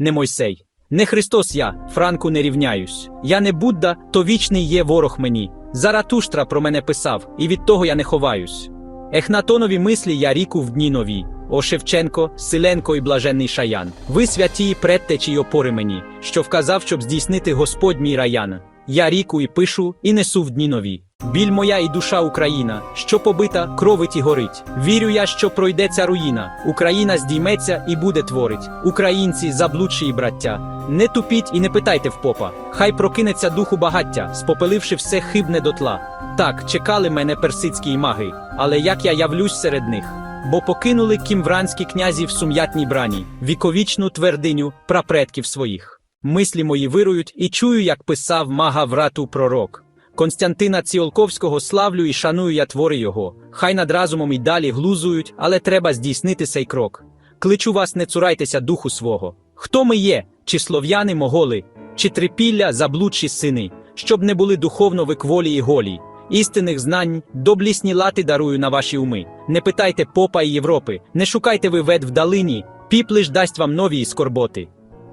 не Мойсей. Не Христос я, Франку не рівняюсь. Я не Будда, то вічний є ворог мені. Заратуштра про мене писав, і від того я не ховаюсь. Ехнатонові мислі я ріку в дні нові. О Шевченко, Силенко і блаженний Шаян. Ви святі предтечі й опори мені, що вказав, щоб здійснити Господь мій раян. Я ріку і пишу, і несу в дні нові. Біль моя і душа Україна, що побита, кровить і горить. Вірю я, що пройде ця руїна. Україна здійметься і буде творить. Українці, заблудші браття. Не тупіть і не питайте в попа. Хай прокинеться духу багаття, спопеливши все хибне дотла. Так, чекали мене персидські маги, але як я явлюсь серед них. Бо покинули кімвранські князі в сум'ятній брані, віковічну твердиню прапредків своїх. Мислі мої вирують і чую, як писав мага врату пророк. Константина Ціолковського славлю і шаную я твори його. Хай над разумом і далі глузують, але треба здійснити цей крок. Кличу вас, не цурайтеся духу свого. Хто ми є, чи слов'яни моголи, чи трипілля заблудші сини, щоб не були духовно викволі і голі. Істинних знань, доблісні лати дарую на ваші уми. Не питайте попа і Європи, не шукайте ви вед вдалині, піп ж дасть вам нові скорботи.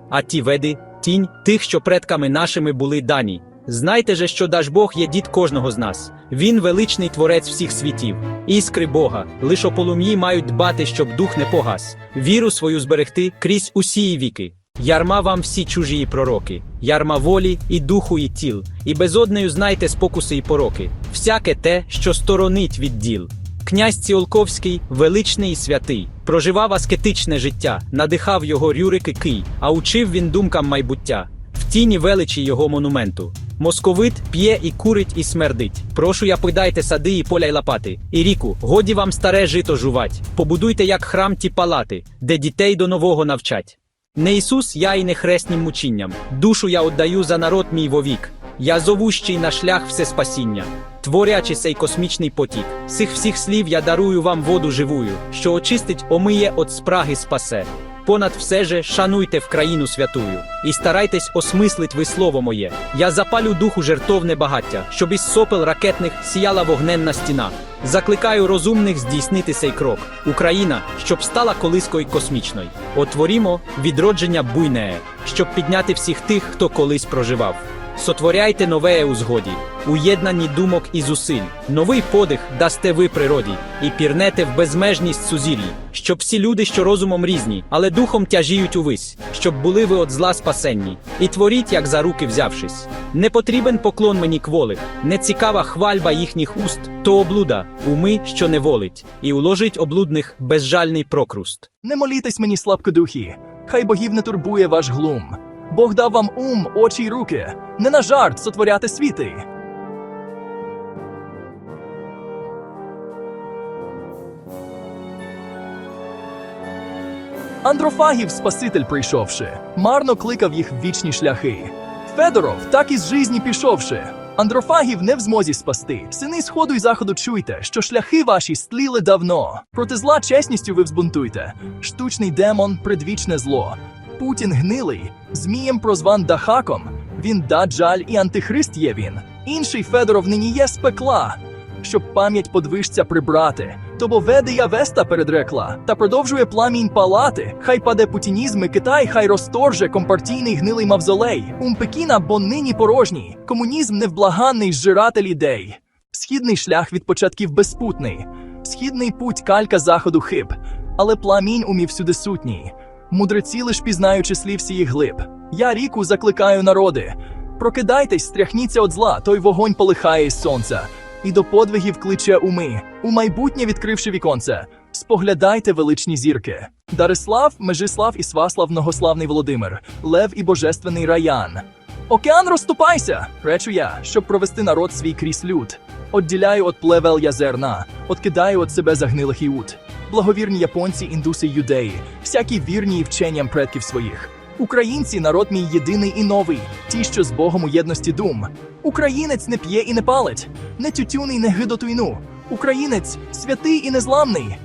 А ті веди, тінь тих, що предками нашими були дані. Знайте же, що даж Бог є дід кожного з нас. Він величний творець всіх світів, іскри Бога, лиш полум'ї мають дбати, щоб дух не погас, віру свою зберегти крізь усі віки. Ярма вам всі чужі пророки, ярма волі і духу, і тіл, і безоднею знайте спокуси і пороки, всяке те, що сторонить від діл. Князь Ціолковський, величний і святий, проживав аскетичне життя, надихав його Рюрик і Кий, а учив він думкам майбуття, в тіні величі його монументу. Московит п'є і курить і смердить. Прошу я подайте сади і поля й лопати. І ріку, годі вам старе жито жувать. Побудуйте як храм ті палати, де дітей до нового навчать. Не Ісус, я і не хреснім мучінням. Душу я отдаю за народ мій вовік. Я зовущий на шлях все спасіння. Творячи цей космічний потік, цих всіх слів я дарую вам воду живую, що очистить, омиє от спраги спасе. Понад все же шануйте в країну святую, і старайтесь осмислить ви слово моє. Я запалю духу жертовне багаття, щоб із сопел ракетних сіяла вогненна стіна. Закликаю розумних здійснити цей крок. Україна, щоб стала колискою космічною. Отворімо відродження буйне, щоб підняти всіх тих, хто колись проживав. Сотворяйте нове у згоді, уєднані думок і зусиль, новий подих дасте ви природі, і пірнете в безмежність сузір'ї, щоб всі люди, що розумом різні, але духом тяжіють увись, щоб були ви от зла спасенні, і творіть, як за руки взявшись. Не потрібен поклон мені кволих, не цікава хвальба їхніх уст, то облуда, уми, що не волить, і уложить облудних безжальний прокруст. Не молітесь мені слабкодухі, хай богів не турбує ваш глум. Бог дав вам ум, очі й руки, не на жарт сотворяти світи. Андрофагів Спаситель прийшовши, марно кликав їх в вічні шляхи. Федоров, так із жизні пішовши. Андрофагів не в змозі спасти. Сини сходу й заходу чуйте, що шляхи ваші стліли давно. Проти зла чесністю ви взбунтуйте. Штучний демон, предвічне зло. Путін гнилий, змієм прозван Дахаком. Він даджаль і антихрист є він. Інший Федоров нині є з пекла. Щоб пам'ять подвижця прибрати, то бо веде я веста передрекла, та продовжує пламінь палати. Хай паде путінізм і Китай, хай розторже компартійний гнилий мавзолей. Ум Пекіна, бо нині порожній. Комунізм невблаганний зжиратель ідей. Східний шлях від початків безпутний, східний путь калька заходу хиб, але пламінь умів всюди сутній. Мудреці лиш пізнаючи слів сіїх глиб. Я ріку закликаю народи. Прокидайтесь, стряхніться от зла, той вогонь полихає із сонця, і до подвигів кличе уми, у майбутнє відкривши віконце. Споглядайте величні зірки. Дарислав, Межислав і Сваслав, многославний Володимир, Лев і Божественний Раян. Океан розступайся, речу я, щоб провести народ свій крізь люд. Отділяю от плевел я зерна, откидаю от себе загнилих іуд. Благовірні японці, індуси, юдеї, всякі вірні і вченням предків своїх. Українці народ мій єдиний і новий, ті, що з Богом у єдності дум. Українець не п'є і не палить, не тютюний, не гидотуйну. Українець святий і незламний.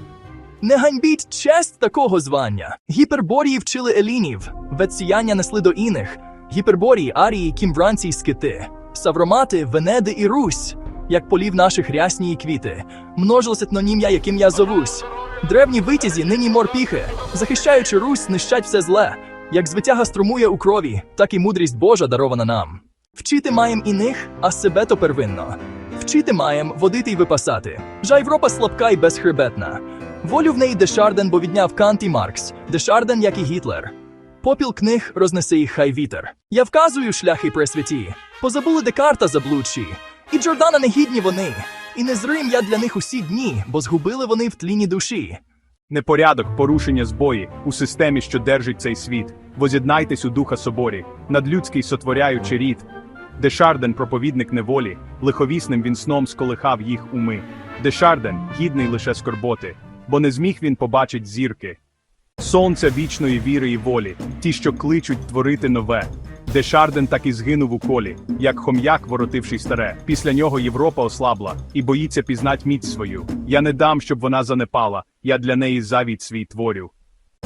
Не ганьбіть честь такого звання. Гіперборії вчили елінів, ветсіяння несли до іних. Гіперборії, арії, кімвранці й скити, савромати, венеди і русь, як полів наших рясні і квіти, множилось етнонім'я, яким я зовусь. Древні витязі, нині морпіхи, захищаючи Русь, нищать все зле. Як звитяга струмує у крові, так і мудрість Божа дарована нам. Вчити маєм іних, а себе то первинно. Вчити маєм водити й випасати. Жа Європа слабка й безхребетна. Волю в неї Дешарден, бо відняв Кант і Маркс, Дешарден, як і Гітлер. Попіл книг рознесе їх хай вітер. Я вказую шляхи пресвяті. Позабули Декарта заблудші. І Джордана негідні вони. І не зрим я для них усі дні, бо згубили вони в тліні душі. Непорядок, порушення збої у системі, що держить цей світ. Воз'єднайтесь у духа соборі, надлюдський сотворяючи рід. Дешарден, проповідник неволі, лиховісним він сном сколихав їх уми. Дешарден, гідний лише скорботи, бо не зміг він побачить зірки. Сонця вічної віри і волі, ті, що кличуть творити нове. Дешарден так і згинув у колі, як хом'як, воротивший старе. Після нього Європа ослабла і боїться пізнать міць свою. Я не дам, щоб вона занепала, я для неї завіт свій творю.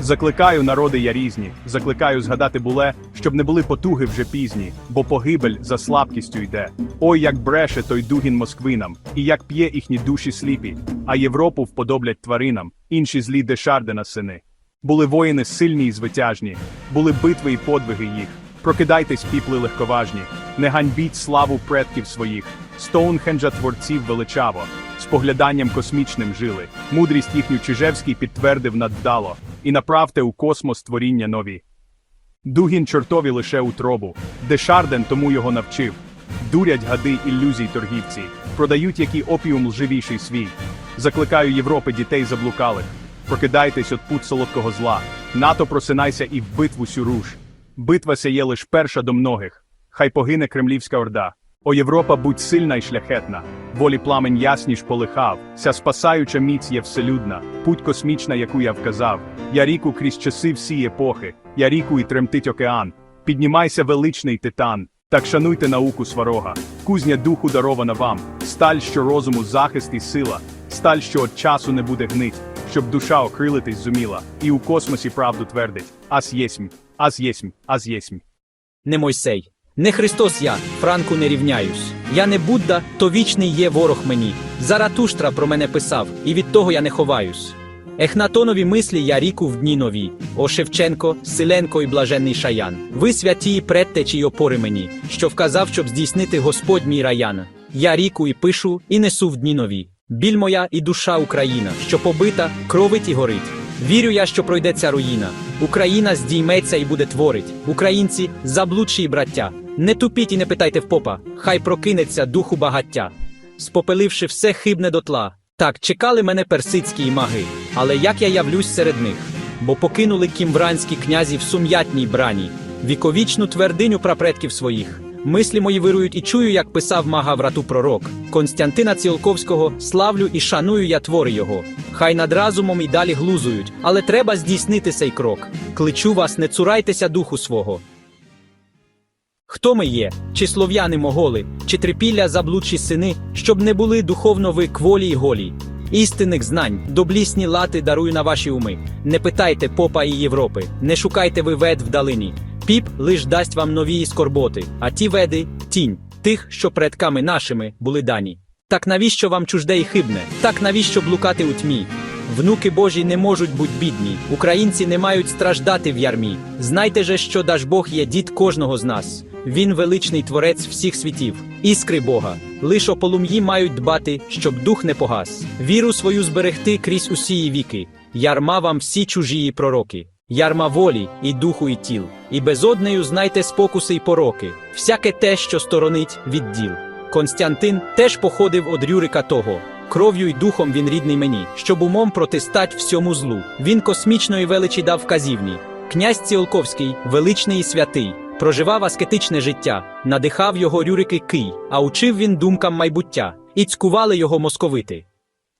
Закликаю народи я різні, закликаю згадати буле, щоб не були потуги вже пізні, бо погибель за слабкістю йде. Ой, як бреше той дугін москвинам, і як п'є їхні душі сліпі, а Європу вподоблять тваринам, інші злі Дешардена сини. Були воїни сильні і звитяжні, були битви і подвиги їх. Прокидайтесь, піпли легковажні, не ганьбіть славу предків своїх, Стоунхенджа творців величаво, з погляданням космічним жили, мудрість їхню Чижевський підтвердив наддало, і направте у космос творіння нові. Дугін чортові лише утробу, Дешарден тому його навчив. Дурять гади ілюзій торгівці, продають який опіум лживіший свій. Закликаю Європи дітей заблукалих. Прокидайтесь от пут солодкого зла, НАТО просинайся і в битву сюруш. Битва ся є лиш перша до многих. Хай погине кремлівська орда. О Європа, будь сильна й шляхетна, волі пламень ясніш полихав, ся спасаюча міць є вселюдна, путь космічна, яку я вказав. Я ріку крізь часи всі епохи, я ріку і тремтить океан. Піднімайся, величний титан, так шануйте науку сварога. Кузня духу дарована вам, сталь, що розуму захист і сила, сталь, що от часу не буде гнить, щоб душа окрилитись зуміла, і у космосі правду твердить. Ас єсмь, ас єсмь, ас єсмь. Не Мойсей. Не Христос я, Франку не рівняюсь. Я не Будда, то вічний є ворог мені. Заратуштра про мене писав, і від того я не ховаюсь. Ехнатонові мислі я ріку в дні нові. О Шевченко, Силенко і блаженний Шаян. Ви святі предтечі й опори мені, що вказав, щоб здійснити Господь мій раян. Я ріку і пишу, і несу в дні нові. Біль моя і душа Україна, що побита, кровить і горить. Вірю я, що пройде ця руїна. Україна здійметься і буде творить. Українці, заблудші браття. Не тупіть і не питайте в попа, хай прокинеться духу багаття. Спопеливши все хибне дотла. Так, чекали мене персидські маги, але як я явлюсь серед них? Бо покинули кімвранські князі в сум'ятній брані, віковічну твердиню прапредків своїх. Мислі мої вирують і чую, як писав мага врату пророк. Константина Ціолковського славлю і шаную я твори його. Хай над разумом і далі глузують, але треба здійснити цей крок. Кличу вас, не цурайтеся духу свого. Хто ми є? Чи слов'яни моголи, чи трипілля заблудші сини, щоб не були духовно ви кволі й голі? Істинних знань, доблісні лати дарую на ваші уми. Не питайте попа і Європи, не шукайте ви вед вдалині. Піп лиш дасть вам нові скорботи, а ті веди тінь тих, що предками нашими були дані. Так навіщо вам чужде і хибне? Так навіщо блукати у тьмі? Внуки Божі не можуть бути бідні, українці не мають страждати в ярмі. Знайте же, що даж Бог є дід кожного з нас. Він величний творець всіх світів, іскри Бога. Лиш полум'ї мають дбати, щоб дух не погас. Віру свою зберегти крізь усії віки. Ярма вам всі чужії пророки. Ярма волі, і духу, і тіл. І безоднею знайте спокуси й пороки, всяке те, що сторонить від діл. Константин теж походив од Рюрика того. Кров'ю й духом він рідний мені, щоб умом протистать всьому злу. Він космічної величі дав вказівні. Князь Ціолковський, величний і святий, проживав аскетичне життя, надихав його Рюрики Кий, а учив він думкам майбуття, і цькували його московити.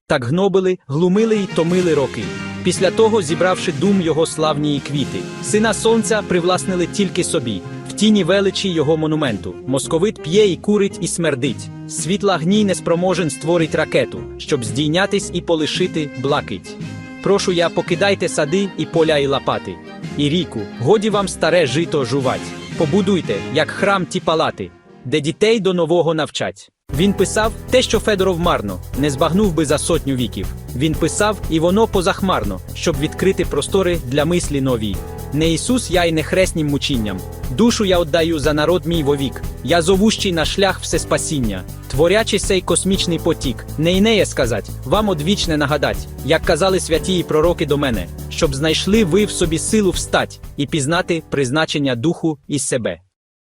Так гнобили, глумили й томили роки. Після того, зібравши дум його славні квіти, сина сонця привласнили тільки собі, в тіні величі його монументу. Московит п'є і курить і смердить. Світла гній неспроможен створить ракету, щоб здійнятись і полишити блакить. Прошу я, покидайте сади і поля і лопати. І ріку, годі вам старе жито жувать. Побудуйте, як храм ті палати, де дітей до нового навчать. Він писав те, що Федоров марно, не збагнув би за сотню віків. Він писав, і воно позахмарно, щоб відкрити простори для мислі нові. Не Ісус я й не хреснім мучінням. Душу я отдаю за народ мій вовік. Я зовущий на шлях всеспасіння. Творячи сей космічний потік, не інеє сказать, вам одвічне нагадать, як казали святі і пророки до мене, щоб знайшли ви в собі силу встать і пізнати призначення духу із себе.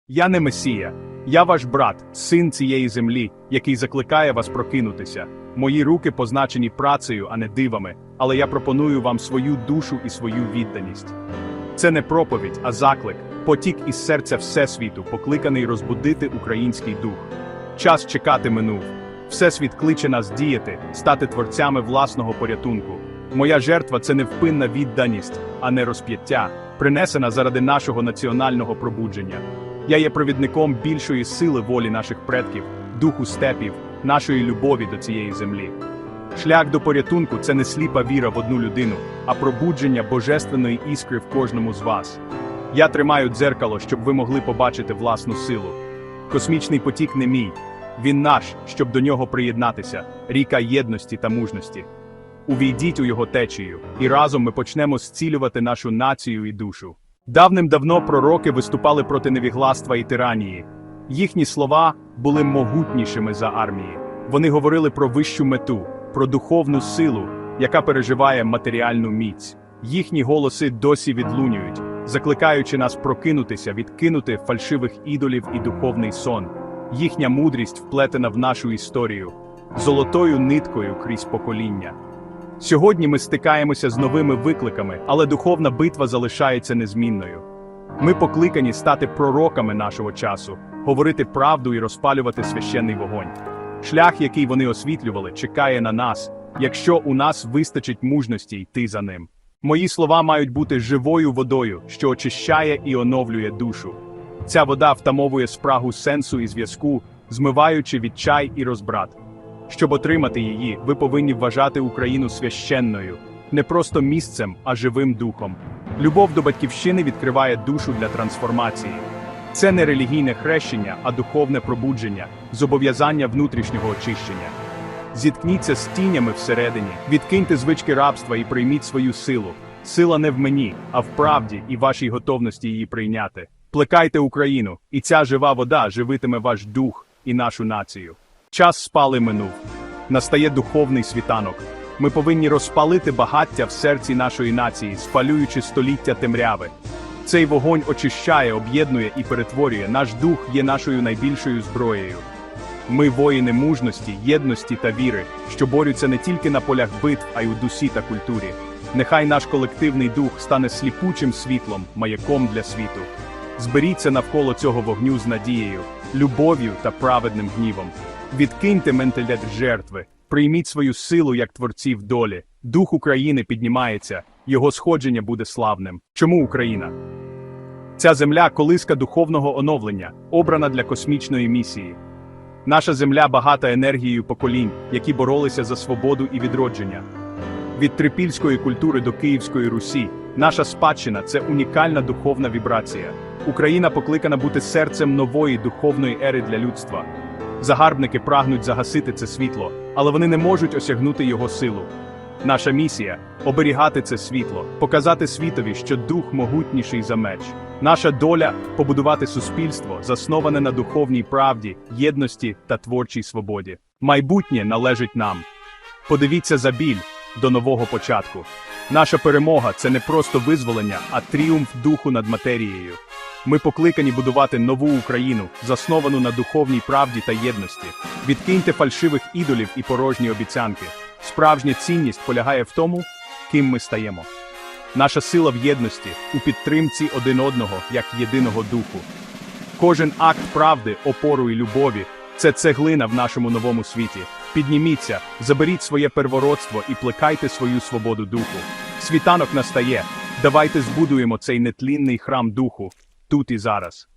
Я не Месія, я ваш брат, син цієї землі, який закликає вас прокинутися. Мої руки позначені працею, а не дивами, але я пропоную вам свою душу і свою відданість. Це не проповідь, а заклик, потік із серця Всесвіту, покликаний розбудити український дух. Час чекати минув. Всесвіт кличе нас діяти, стати творцями власного порятунку. Моя жертва це невпинна відданість, а не розп'яття, принесена заради нашого національного пробудження. Я є провідником більшої сили волі наших предків, духу степів, нашої любові до цієї землі. Шлях до порятунку це не сліпа віра в одну людину, а пробудження божественної іскри в кожному з вас. Я тримаю дзеркало, щоб ви могли побачити власну силу. Космічний потік не мій, він наш, щоб до нього приєднатися, ріка єдності та мужності. Увійдіть у його течію, і разом ми почнемо зцілювати нашу націю і душу. Давним-давно пророки виступали проти невігластва і тиранії. Їхні слова були могутнішими за армії. Вони говорили про вищу мету, про духовну силу, яка переживає матеріальну міць. Їхні голоси досі відлунюють, закликаючи нас прокинутися, відкинути фальшивих ідолів і духовний сон. Їхня мудрість вплетена в нашу історію, золотою ниткою крізь покоління. Сьогодні ми стикаємося з новими викликами, але духовна битва залишається незмінною. Ми покликані стати пророками нашого часу, говорити правду і розпалювати священний вогонь. Шлях, який вони освітлювали, чекає на нас, якщо у нас вистачить мужності йти за ним. Мої слова мають бути живою водою, що очищає і оновлює душу. Ця вода втамовує спрагу сенсу і зв'язку, змиваючи відчай і розбрат. Щоб отримати її, ви повинні вважати Україну священною, не просто місцем, а живим духом. Любов до батьківщини відкриває душу для трансформації. Це не релігійне хрещення, а духовне пробудження, зобов'язання внутрішнього очищення. Зіткніться з тінями всередині, відкиньте звички рабства і прийміть свою силу. Сила не в мені, а в правді і вашій готовності її прийняти. Плекайте Україну, і ця жива вода живитиме ваш дух і нашу націю. Час спали минув. Настає духовний світанок. Ми повинні розпалити багаття в серці нашої нації, спалюючи століття темряви. Цей вогонь очищає, об'єднує і перетворює. Наш дух є нашою найбільшою зброєю. Ми воїни мужності, єдності та віри, що борються не тільки на полях битв, а й у дусі та культурі. Нехай наш колективний дух стане сліпучим світлом, маяком для світу. Зберіться навколо цього вогню з надією, любов'ю та праведним гнівом. Відкиньте менталітет жертви, прийміть свою силу як творців долі. Дух України піднімається, його сходження буде славним. Чому Україна? Ця земля колиска духовного оновлення, обрана для космічної місії. Наша земля багата енергією поколінь, які боролися за свободу і відродження. Від трипільської культури до Київської Русі, наша спадщина це унікальна духовна вібрація. Україна покликана бути серцем нової духовної ери для людства. Загарбники прагнуть загасити це світло, але вони не можуть осягнути його силу. Наша місія оберігати це світло, показати світові, що дух могутніший за меч. Наша доля побудувати суспільство, засноване на духовній правді, єдності та творчій свободі. Майбутнє належить нам. Подивіться за біль до нового початку. Наша перемога це не просто визволення, а тріумф духу над матерією. Ми покликані будувати нову Україну, засновану на духовній правді та єдності. Відкиньте фальшивих ідолів і порожні обіцянки. Справжня цінність полягає в тому, ким ми стаємо. Наша сила в єдності, у підтримці один одного як єдиного духу. Кожен акт правди, опору і любові це цеглина в нашому новому світі. Підніміться, заберіть своє первородство і плекайте свою свободу духу. Світанок настає. Давайте збудуємо цей нетлінний храм духу тут і зараз.